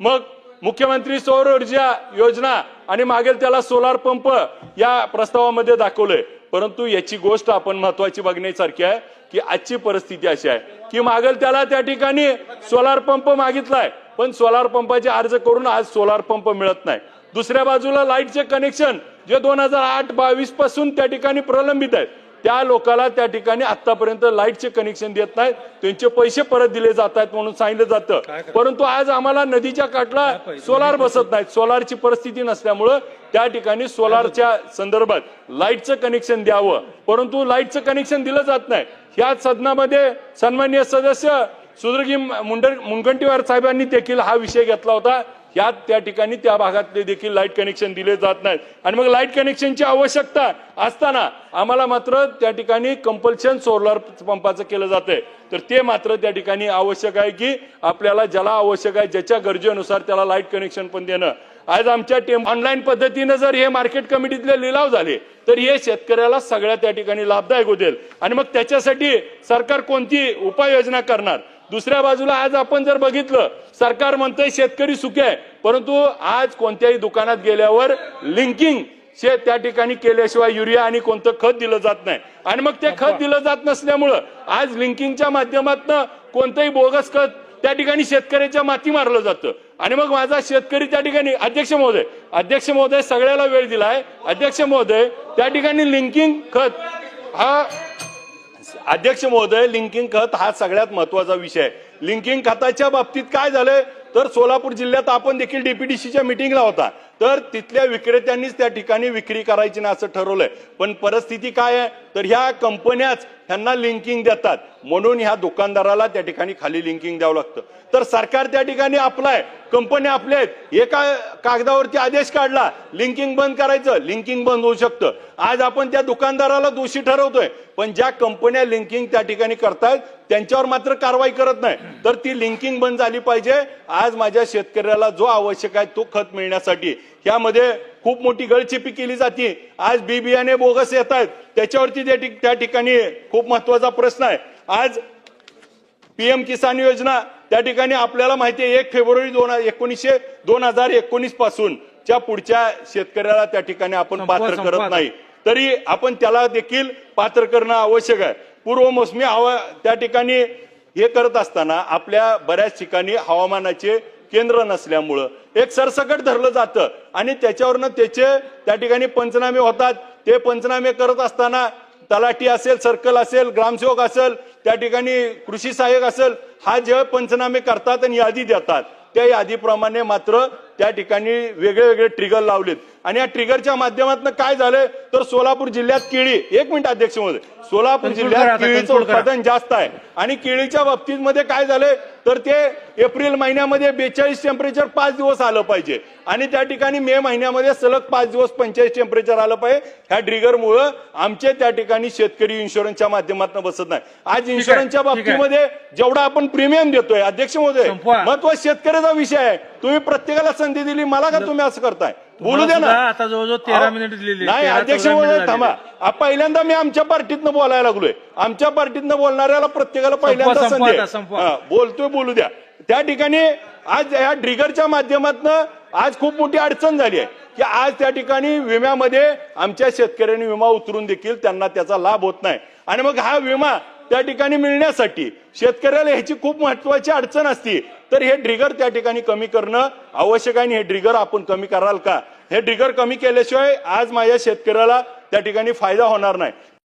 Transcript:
मग मुख्यमंत्री सौर ऊर्जा योजना आणि मागेल त्याला सोलार पंप या प्रस्तावामध्ये दाखवलंय. परंतु याची गोष्ट आपण महत्वाची बघण्यासारखी आहे की आजची परिस्थिती अशी आहे की मागेल त्याला त्या ठिकाणी सोलार पंप मागितलाय. पण सोलार पंपाचे अर्ज करून आज सोलार पंप मिळत नाही. दुसऱ्या बाजूला लाईटचे कनेक्शन जे दोन हजार आठ बावीसपासून त्या ठिकाणी प्रलंबित आहेत. त्या लोकांना त्या ठिकाणी आतापर्यंत लाईटचे कनेक्शन देत नाहीत. त्यांचे पैसे परत दिले जात आहेत म्हणून सांगितलं जातं. परंतु आज आम्हाला नदीच्या काठला सोलार बसत नाहीत. सोलारची परिस्थिती नसल्यामुळं त्या ठिकाणी सोलारच्या संदर्भात लाईटचं कनेक्शन द्यावं. परंतु लाईटचं कनेक्शन दिलं जात नाही. या सदनामध्ये सन्मान्य सदस्य सुदर्गी मुंडर मुनगंटीवार साहेबांनी देखील हा विषय घेतला होता. यात त्या ठिकाणी त्या भागातले देखील लाइट कनेक्शन दिले जात नाहीत. आणि मग लाइट कनेक्शनची आवश्यकता असताना आम्हाला मात्र त्या ठिकाणी कंपल्शन सोलर पंपाचं केलं जातंय. तर ते मात्र त्या ठिकाणी आवश्यक आहे की आपल्याला ज्याला आवश्यक आहे ज्याच्या गरजेनुसार त्याला लाइट कनेक्शन पण देणं. आज आमच्या टेम ऑनलाईन पद्धतीनं जर हे मार्केट कमिटीतले लिलाव झाले तर हे शेतकऱ्याला सगळ्या त्या ठिकाणी लाभदायक होतील. आणि मग त्याच्यासाठी सरकार कोणती उपाययोजना करणार? दुसऱ्या बाजूला आज आपण जर बघितलं सरकार म्हणतंय शेतकरी सुखी आहे. परंतु आज कोणत्याही दुकानात गेल्यावर लिंकिंग शे त्या ठिकाणी केल्याशिवाय युरिया आणि कोणतं खत दिलं जात नाही. आणि मग ते खत दिलं जात नसल्यामुळं आज लिंकिंगच्या माध्यमातून कोणतंही बोगस खत त्या ठिकाणी शेतकऱ्याच्या माती मारलं जातं. आणि मग माझा शेतकरी त्या ठिकाणी अध्यक्ष महोदय अध्यक्ष महोदय सगळ्याला वेळ दिलाय. अध्यक्ष महोदय त्या ठिकाणी लिंकिंग खत हा अध्यक्ष महोदय लिंकिंग खत हा सगळ्यात महत्त्वाचा विषय लिंकिंग खताच्या बाबतीत काय झालंय? तर सोलापूर जिल्ह्यात आपण देखील डीपीडीसीच्या मिटिंगला होता. तर तिथल्या विक्रेत्यांनीच त्या ठिकाणी विक्री करायची ना असं ठरवलंय. पण परिस्थिती काय आहे? तर ह्या कंपन्याच ह्यांना लिंकिंग देतात. म्हणून ह्या दुकानदाराला त्या ठिकाणी खाली लिंकिंग द्यावं लागतं. तर सरकार त्या ठिकाणी आपलाय कंपन्या आपल्या आहेत. एका कागदावरती आदेश काढला. लिंकिंग बंद करायचं. लिंकिंग बंद होऊ शकतं. आज आपण त्या दुकानदाराला दोषी ठरवतोय. पण ज्या कंपन्या लिंकिंग त्या ठिकाणी करतायत त्यांच्यावर मात्र कारवाई करत नाही. तर ती लिंकिंग बंद झाली पाहिजे. आज माझ्या शेतकऱ्याला जो आवश्यक आहे तो खत मिळण्यासाठी. यामध्ये खूप मोठी गळचिपी केली जाते. आज बी बियाणे बोगस येत आहेत त्याच्यावरती त्या ठिक- त्या ठिकाणी खूप महत्त्वाचा प्रश्न आहे. आज पीएम किसान योजना त्या ठिकाणी आपल्याला माहिती आहे एक फेब्रुवारी दोन एकोणीसशे दोन हजार एकोणीसपासून च्या पुढच्या शेतकऱ्याला त्या ठिकाणी आपण पात्र करत. नाही. तरी आपण त्याला देखील पात्र करणं आवश्यक आहे. पूर्व मोसमी हवा त्या ठिकाणी हे करत असताना आपल्या बऱ्याच ठिकाणी हवामानाचे केंद्र नसल्यामुळं. एक सरसकट धरलं जातं आणि त्याच्यावरनं त्याचे त्या ठिकाणी पंचनामे होतात. ते पंचनामे करत असताना तलाठी असेल सर्कल असेल ग्रामसेवक असेल त्या ठिकाणी कृषी सहाय्यक असेल हा जे पंचनामे करतात आणि यादी देतात. त्या यादीप्रमाणे मात्र त्या ठिकाणी वेगळे वेगळे ट्रिगर लावलेत. आणि या ट्रिगरच्या माध्यमातून काय झालंय? तर सोलापूर जिल्ह्यात केळी एक मिनिट अध्यक्ष महोदय. सोलापूर जिल्ह्यात केळीचं. उत्पादन जास्त आहे. आणि केळीच्या बाबतीत मध्ये काय झालंय? तर ते एप्रिल महिन्यामध्ये बेचाळीस टेम्परेचर पाच दिवस आलं पाहिजे. आणि त्या ठिकाणी मे महिन्यामध्ये सलग पाच दिवस पंचेचाळीस टेम्परेचर आलं पाहिजे. ह्या ट्रिगरमुळं आमचे त्या ठिकाणी शेतकरी इन्शुरन्सच्या माध्यमातून बसत नाही. आज इन्शुरन्सच्या. बाबतीमध्ये जेवढा आपण प्रीमियम देतोय अध्यक्ष महोदय. महत्त्व शेतकऱ्याचा विषय आहे. तुम्ही प्रत्येकाला संधी दिली मला का तुम्ही असं करताय? बोलू द्या ना आता जवळजवळ तेरा मिनिट दिलेली नाही अध्यक्ष महोदय थांबा. आ, पहिल्यांदा मी आमच्या पार्टीतनं बोलायला लागलोय आमच्या पार्टीतनं बोलणाऱ्याला प्रत्येकाला पहिल्यांदा संपवा संधी आहे. आता, संपवा. हा, बोलतोय बोलू द्या त्या ठिकाणी आज या ट्रिगरच्या माध्यमातून आज खूप मोठी अडचण झाली आहे की आज त्या ठिकाणी विम्यामध्ये आमच्या शेतकऱ्यांनी विमा उतरून देखील त्यांना त्याचा लाभ होत नाही आणि मग हा विमा त्या ठिकाणी मिळण्यासाठी शेतकऱ्याला ह्याची खूप महत्वाची अडचण असते. तर हे ड्रिगर त्या ठिकाणी कमी करणं आवश्यक आहे आणि हे ड्रिगर आपण कमी कराल का? हे ड्रिगर कमी केल्याशिवाय आज माझ्या शेतकऱ्याला त्या ठिकाणी फायदा होणार नाही.